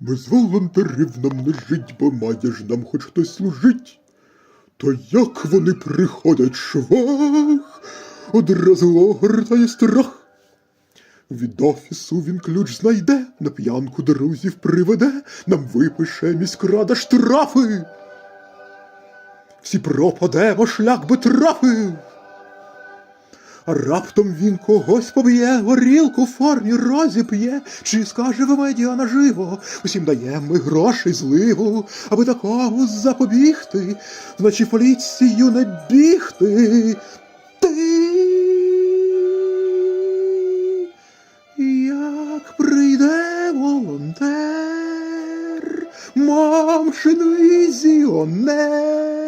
Без волонтерів нам не жить, бо має ж нам хоч хтось служить. То як вони приходять швах, одразу огортає страх. Від офісу він ключ знайде, на п'янку друзів приведе, нам випише міськрада штрафи. Всі пропадемо, шлях би трафив. Раптом він когось поб'є, горілку в формі розіп'є, чи скаже в медіа наживо, усім даємо ми грошей зливу, аби такому запобігти, вночі поліцію не бігти. Ти як прийде волонтер, мамшин візіонер,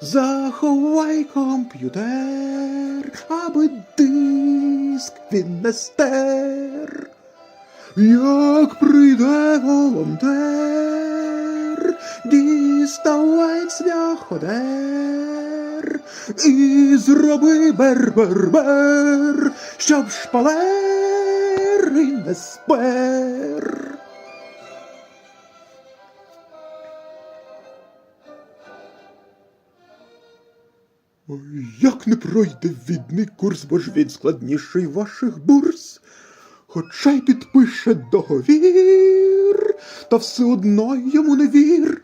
заховай комп'ютер, аби диск він не стер. Як прийде волонтер, діставай цвяходер і зроби бер-бер-бер, щоб шпалери не спер. Як не пройде відний курс, бо ж він складніший ваших бурс. Хоча й підпише договір, та все одно йому не вір.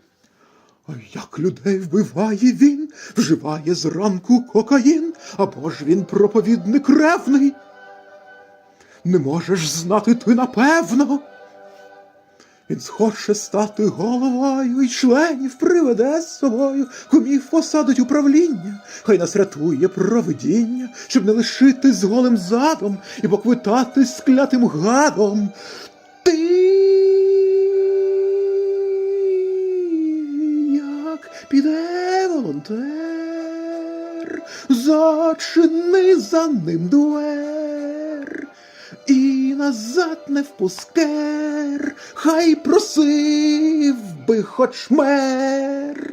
А як людей вбиває він, вживає зранку кокаїн, або ж він проповідник ревний. Не можеш знати ти напевно. Він схоче стати головою і членів приведе з собою, кумів посадить управління, хай нас рятує провидіння, щоб не лишитись з голим задом і поквитатись з клятим гадом. Ти як піде волонтер, зачини за ним двер. Назад не впускер, хай просив би хоч мер.